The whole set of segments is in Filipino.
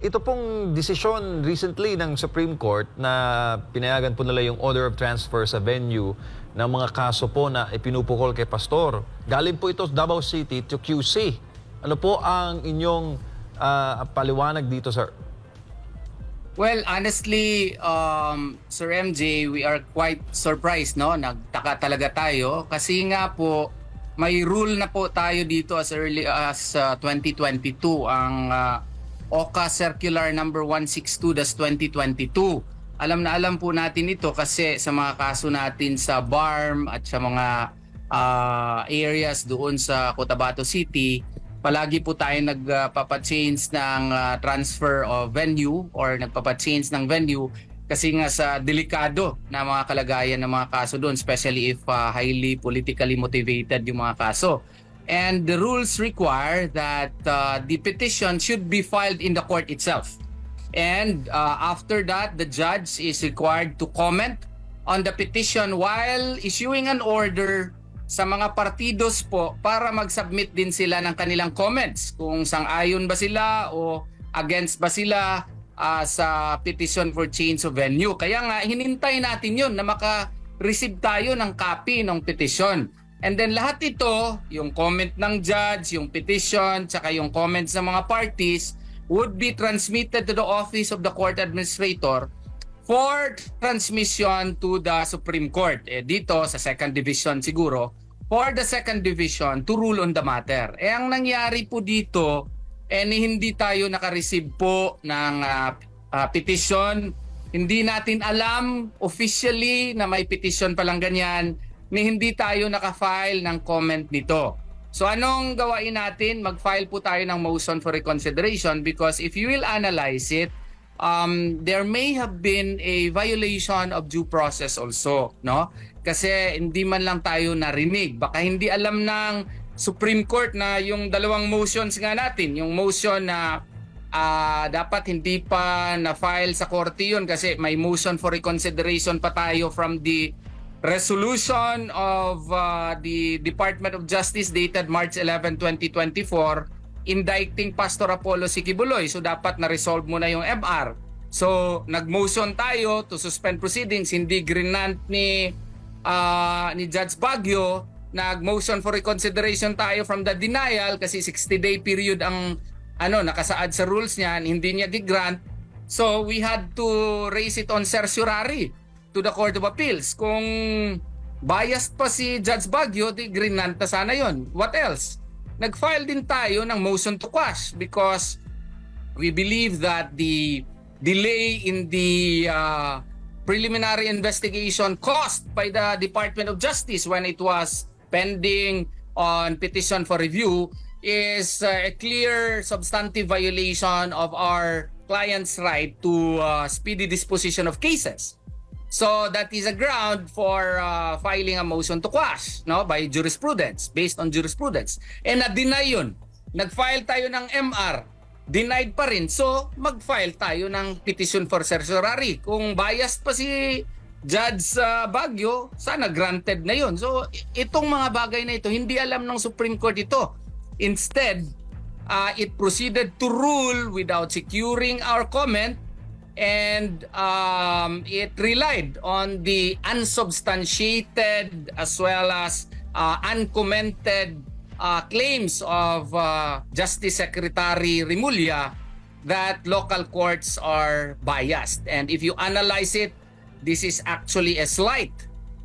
ito pong desisyon recently ng Supreme Court na pinayagan po nila yung order of transfer sa venue ng mga kaso po na ipinupukol kay Pastor. Galing po ito sa Davao City to QC. Ano po ang inyong ah, paliwanag dito, sir? Well, honestly, um, Sir MJ, we are quite surprised, no? Nagtaka talaga tayo kasi nga po may rule na po tayo dito as early as uh, 2022 ang uh, OCA Circular number 162-2022. Alam na alam po natin ito kasi sa mga kaso natin sa BARM at sa mga uh, areas doon sa Cotabato City, palagi po tayo nagpapa-change ng uh, transfer of venue or nagpapa-change ng venue kasi nga sa delikado na mga kalagayan ng mga kaso doon, especially if uh, highly politically motivated yung mga kaso. And the rules require that uh, the petition should be filed in the court itself. And uh, after that, the judge is required to comment on the petition while issuing an order sa mga partidos po para mag-submit din sila ng kanilang comments kung sang-ayon ba sila o against ba sila ah, sa petition for change of venue. Kaya nga, hinintay natin yun na maka-receive tayo ng copy ng petition. And then lahat ito, yung comment ng judge, yung petition, tsaka yung comments ng mga parties, would be transmitted to the office of the court administrator for transmission to the Supreme Court. Eh, dito sa second division siguro, for the second division to rule on the matter. Eh ang nangyari po dito, eh hindi tayo naka-receive po ng ah, ah, petition. Hindi natin alam officially na may petition palang ganyan, ni hindi tayo naka-file ng comment nito. So anong gawain natin? Mag-file po tayo ng motion for reconsideration because if you will analyze it, um, there may have been a violation of due process also, no? Kasi hindi man lang tayo narinig. Baka hindi alam ng Supreme Court na yung dalawang motions nga natin, yung motion na ah, dapat hindi pa na-file sa korte yun kasi may motion for reconsideration pa tayo from the resolution of uh, the Department of Justice dated March 11, 2024 indicting Pastor Apollo Sikibuloy. So dapat na-resolve muna yung MR. So nag-motion tayo to suspend proceedings, hindi grinant ni ah, ni Judge Baguio, nag-motion for reconsideration tayo from the denial kasi 60-day period ang ano nakasaad sa rules niyan, hindi niya di-grant. So we had to raise it on certiorari to the Court of Appeals. Kung biased pa si Judge Baguio, di grinant na sana yon. What else? Nag-file din tayo ng motion to quash because we believe that the delay in the uh, preliminary investigation caused by the Department of Justice when it was pending on petition for review is uh, a clear substantive violation of our client's right to uh, speedy disposition of cases. So that is a ground for uh, filing a motion to quash no by jurisprudence based on jurisprudence. And na-deny yun. Nag-file tayo ng MR, denied pa rin. So mag-file tayo ng petition for certiorari. Kung biased pa si Judge uh, Baguio, sana granted na yun. So itong mga bagay na ito, hindi alam ng Supreme Court ito. Instead, uh, it proceeded to rule without securing our comment and um, it relied on the unsubstantiated as well as uh, uncommented uh, claims of uh, Justice Secretary Rimulya that local courts are biased. And if you analyze it, this is actually a slight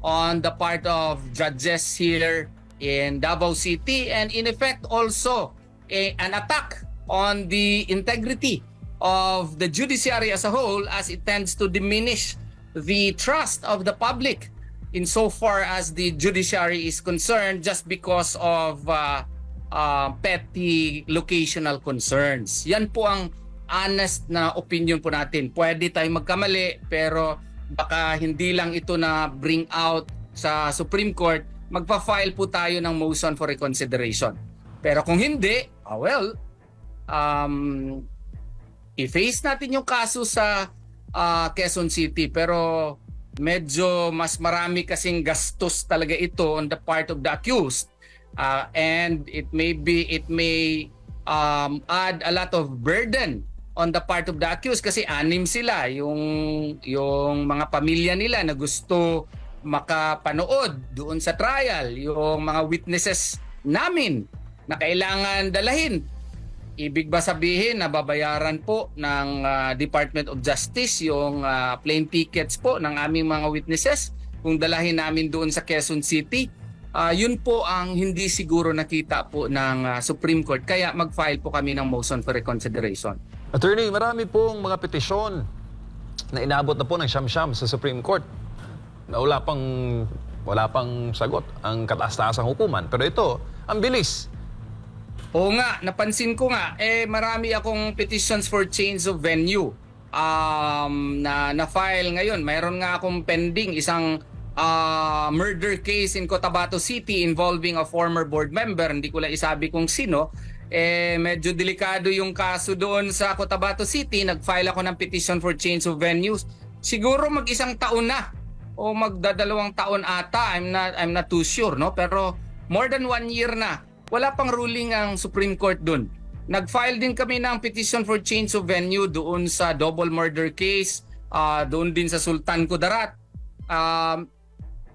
on the part of judges here in Davao City and in effect also a, an attack on the integrity of the judiciary as a whole as it tends to diminish the trust of the public insofar as the judiciary is concerned just because of uh, uh, petty locational concerns. Yan po ang honest na opinion po natin. Pwede tayong magkamali pero baka hindi lang ito na bring out sa Supreme Court, magpa-file po tayo ng motion for reconsideration. Pero kung hindi, ah, well, um, i-face natin yung kaso sa ah, Quezon City pero medyo mas marami kasing gastos talaga ito on the part of the accused. Ah, and it may be it may um, add a lot of burden on the part of the accused kasi anim sila yung yung mga pamilya nila na gusto makapanood doon sa trial yung mga witnesses namin na kailangan dalahin ibig ba sabihin na babayaran po ng ah, Department of Justice yung ah, plane tickets po ng aming mga witnesses kung dalahin namin doon sa Quezon City Ah, yun po ang hindi siguro nakita po ng ah, Supreme Court kaya mag-file po kami ng motion for reconsideration Attorney, marami pong mga petisyon na inabot na po ng siyam-siyam sa Supreme Court na wala pang, wala pang sagot ang kataas-taasang hukuman. Pero ito, ang bilis. Oo nga, napansin ko nga, eh marami akong petitions for change of venue um, na na-file ngayon. Mayroon nga akong pending isang ah, murder case in Cotabato City involving a former board member. Hindi ko lang isabi kung sino. Eh, medyo delikado yung kaso doon sa Cotabato City. Nag-file ako ng petition for change of venues. Siguro mag-isang taon na o magdadalawang taon ata. I'm not, I'm not too sure, no? Pero more than one year na. Wala pang ruling ang Supreme Court doon. Nag-file din kami ng petition for change of venue doon sa double murder case, ah, doon din sa Sultan Kudarat. Um,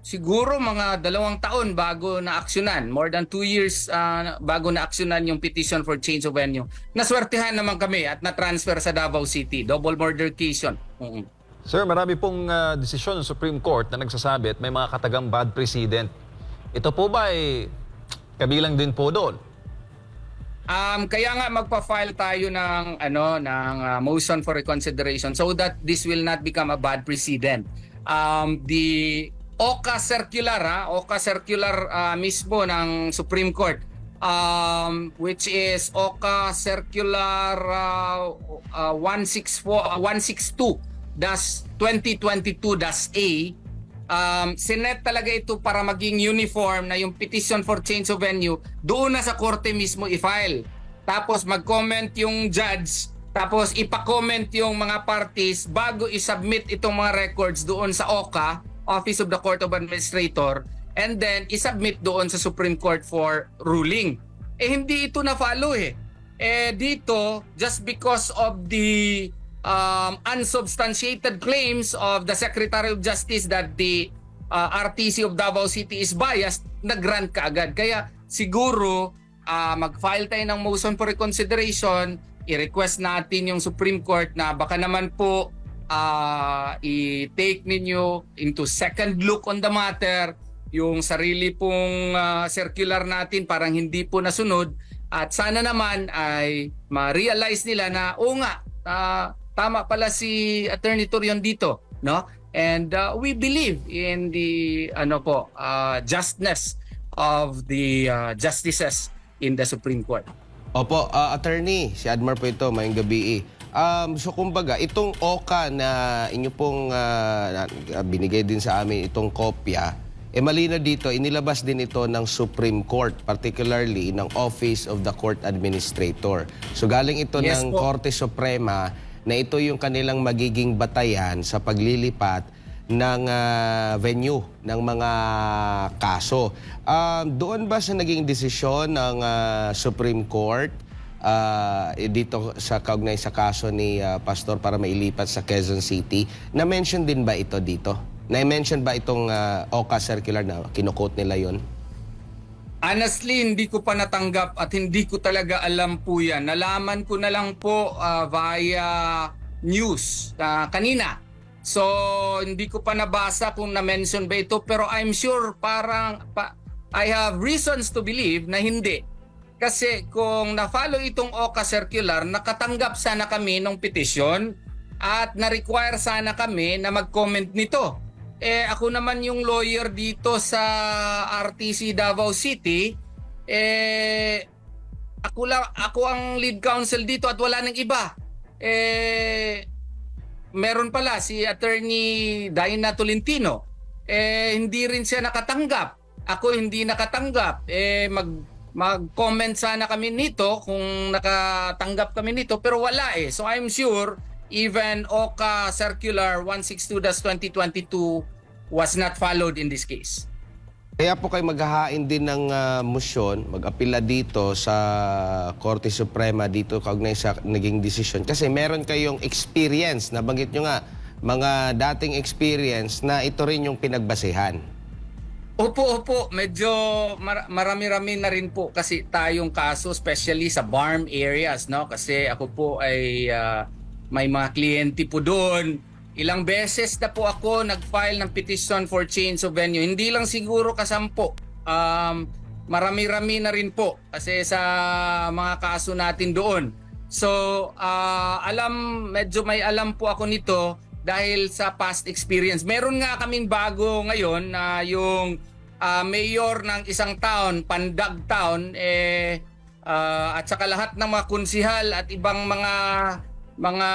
siguro mga dalawang taon bago na aksyonan, more than two years ah, bago na aksyonan yung petition for change of venue. Naswertehan naman kami at na-transfer sa Davao City. Double murder case yun. Mm. Sir, marami pong ah, desisyon ng Supreme Court na nagsasabi at may mga katagang bad precedent. Ito po ba ay kabilang din po doon? Um, kaya nga magpa-file tayo ng ano ng uh, motion for reconsideration so that this will not become a bad precedent. Um, the OCA circular, ha, OCA circular uh, mismo ng Supreme Court um, which is OCA circular uh, uh, 164 uh, 162 das 2022 das A um, sinet talaga ito para maging uniform na yung petition for change of venue doon na sa korte mismo i-file. Tapos mag-comment yung judge, tapos ipa-comment yung mga parties bago i-submit itong mga records doon sa OCA, Office of the Court of Administrator, and then i-submit doon sa Supreme Court for ruling. Eh hindi ito na-follow eh. Eh dito, just because of the um, unsubstantiated claims of the Secretary of Justice that the uh, RTC of Davao City is biased, nag-grant ka agad. Kaya siguro uh, mag-file tayo ng motion for reconsideration, i-request natin yung Supreme Court na baka naman po uh, i-take ninyo into second look on the matter, yung sarili pong uh, circular natin parang hindi po nasunod at sana naman ay ma-realize nila na oo nga ah, tama pala si Attorney Torion dito no and uh, we believe in the ano po uh, justness of the uh, justices in the Supreme Court Opo, ah, attorney, si Admar po ito, mayong gabi. Um, so kumbaga, itong OCA na inyo pong na- binigay din sa amin itong kopya, eh malina dito, inilabas din ito ng Supreme Court, particularly ng Office of the Court Administrator. So galing ito Yes ng po. Korte Suprema na ito yung kanilang magiging batayan sa paglilipat ng ah, venue ng mga kaso. Um, doon ba sa naging desisyon ng ah, Supreme Court eh, dito sa kaugnay sa kaso ni ah, Pastor para mailipat sa Quezon City, na-mention din ba ito dito? Na-mention ba itong ah, OCA circular na kinukote nila yon? Honestly, hindi ko pa natanggap at hindi ko talaga alam po yan. Nalaman ko na lang po ah, via news ah, kanina. So, hindi ko pa nabasa kung na-mention ba ito pero I'm sure parang pa, I have reasons to believe na hindi. Kasi kung na-follow itong OCA circular, nakatanggap sana kami ng petition at na-require sana kami na mag-comment nito. Eh ako naman yung lawyer dito sa RTC Davao City. Eh ako lang ako ang lead counsel dito at wala nang iba. Eh meron pala si Attorney Diana Tolentino. Eh hindi rin siya nakatanggap. Ako hindi nakatanggap. Eh mag mag-comment sana kami nito kung nakatanggap kami nito pero wala eh. So I'm sure even OCA Circular 162-2022 was not followed in this case. Kaya po kayo maghahain din ng ah, motion, mag-apila dito sa Korte Suprema dito kaugnay sa naging desisyon. Kasi meron kayong experience, nabanggit nyo nga, mga dating experience na ito rin yung pinagbasehan. Opo, opo. Medyo mar- marami-rami na rin po kasi tayong kaso, especially sa barm areas, no? Kasi ako po ay ah, may mga kliyente po doon. Ilang beses na po ako nag-file ng petition for change of venue. Hindi lang siguro kasampo. Um, marami-rami na rin po kasi sa mga kaso natin doon. So, ah, alam, medyo may alam po ako nito dahil sa past experience. Meron nga kaming bago ngayon na yung ah, mayor ng isang town, Pandag Town, eh, ah, at saka lahat ng mga kunsihal at ibang mga mga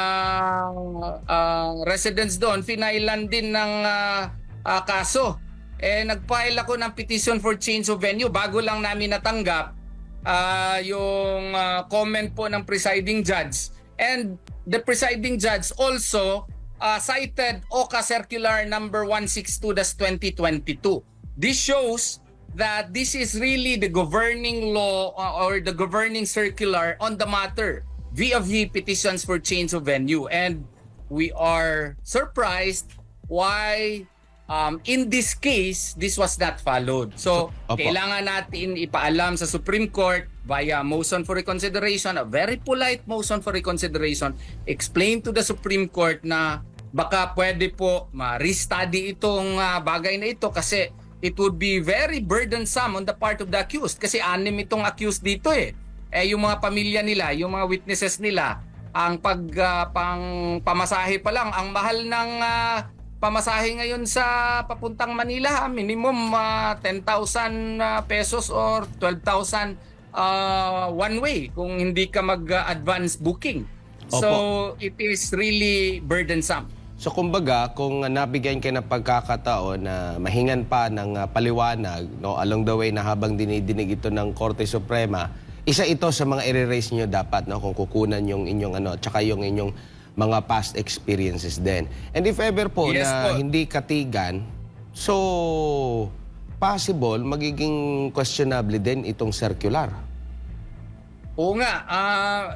ah, residents doon, finailan din ng ah, ah, kaso. Eh, nag-file ako ng petition for change of venue bago lang namin natanggap ah, yung ah, comment po ng presiding judge. And the presiding judge also ah, cited OCA Circular number 162-2022. This shows that this is really the governing law uh, or the governing circular on the matter via V petitions for change of venue. And we are surprised why um, in this case, this was not followed. So, Opo. kailangan natin ipaalam sa Supreme Court via motion for reconsideration, a very polite motion for reconsideration, explain to the Supreme Court na baka pwede po ma-restudy itong ah, bagay na ito kasi it would be very burdensome on the part of the accused kasi anim itong accused dito eh. Eh yung mga pamilya nila, yung mga witnesses nila, ang pag ah, pang pamasahe pa lang, ang mahal ng ah, pamasahe ngayon sa papuntang Manila, ah, minimum ah, 10,000 ah, pesos or 12,000 ah, one way kung hindi ka mag-advance booking. So it is really burdensome. So kumbaga, kung uh, nabigyan kayo ng pagkakataon na mahingan pa ng uh, paliwanag no, along the way na habang dinidinig ito ng Korte Suprema, isa ito sa mga i-raise nyo dapat no, kung kukunan yung inyong ano, tsaka yung inyong mga past experiences din. And if ever po Yes na po. hindi katigan, so possible magiging questionable din itong circular. Oo nga,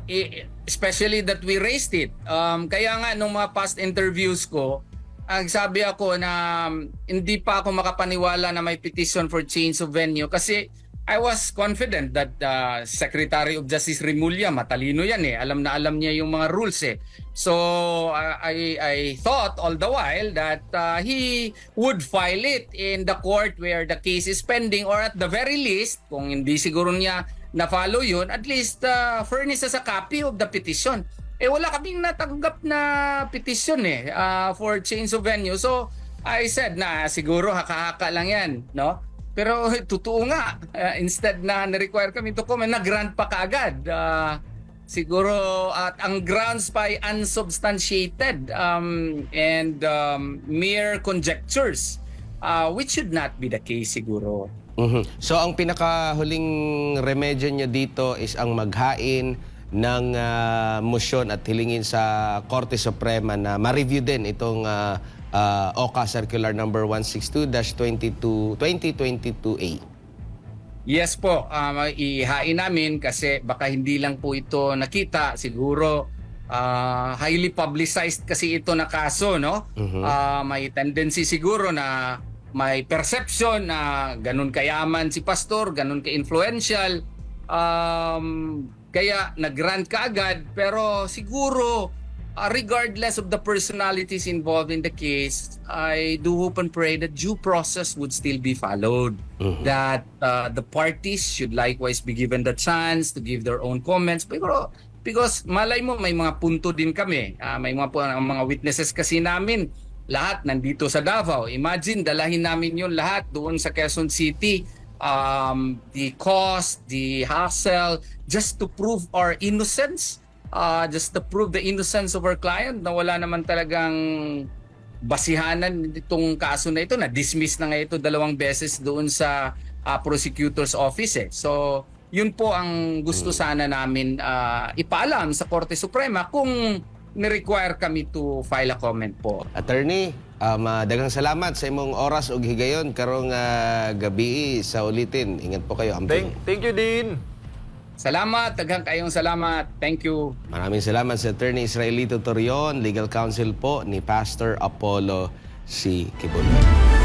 i- especially that we raised it. Um, kaya nga nung mga past interviews ko, ang sabi ako na um, hindi pa ako makapaniwala na may petition for change of venue kasi I was confident that uh, Secretary of Justice Remulla, matalino yan eh. Alam na alam niya yung mga rules eh. So uh, I, I thought all the while that uh, he would file it in the court where the case is pending or at the very least, kung hindi siguro niya na-follow yun, at least uh, furnish us a copy of the petition. Eh wala kaming natanggap na petition eh uh, for change of venue. So I said na siguro haka-haka lang yan, no? Pero totoo nga, uh, instead na na-require kami to comment, na-grant pa kaagad. Uh, siguro at ang grounds pa ay unsubstantiated um, and um, mere conjectures, uh, which should not be the case siguro. Mhm. So ang pinakahuling remedyo niya dito is ang maghain ng ah, motion at hilingin sa Korte Suprema na ma-review din itong ah, ah, OCA Circular number 162-22 2022A. Yes po, um, ihain namin kasi baka hindi lang po ito nakita. Siguro ah, highly publicized kasi ito na kaso, no? Ah, may tendency siguro na may perception na ganun kayaman si pastor, ganun ka-influential. Um, kaya nag-grant ka agad pero siguro uh, regardless of the personalities involved in the case, I do hope and pray that due process would still be followed. That uh, the parties should likewise be given the chance to give their own comments. Pero because malay mo may mga punto din kami. Ah, may mga, mga witnesses kasi namin lahat nandito sa Davao. Imagine dalahin namin yun lahat doon sa Quezon City. Um, the cost, the hassle, just to prove our innocence uh, just to prove the innocence of our client na wala naman talagang basihanan itong kaso na ito na dismiss na nga ito dalawang beses doon sa uh, prosecutor's office eh. So yun po ang gusto sana namin uh, ipaalam sa Korte Suprema kung ni-require kami to file a comment po. Attorney, um, ah, daghang salamat sa imong oras ug higayon karong ah, gabi sa ulitin. Ingat po kayo. Amping. Thank, thank you, Dean. Salamat, daghang kayong salamat. Thank you. Maraming salamat sa Attorney Israelito Torion, Legal Counsel po ni Pastor Apollo C. Kibuloy.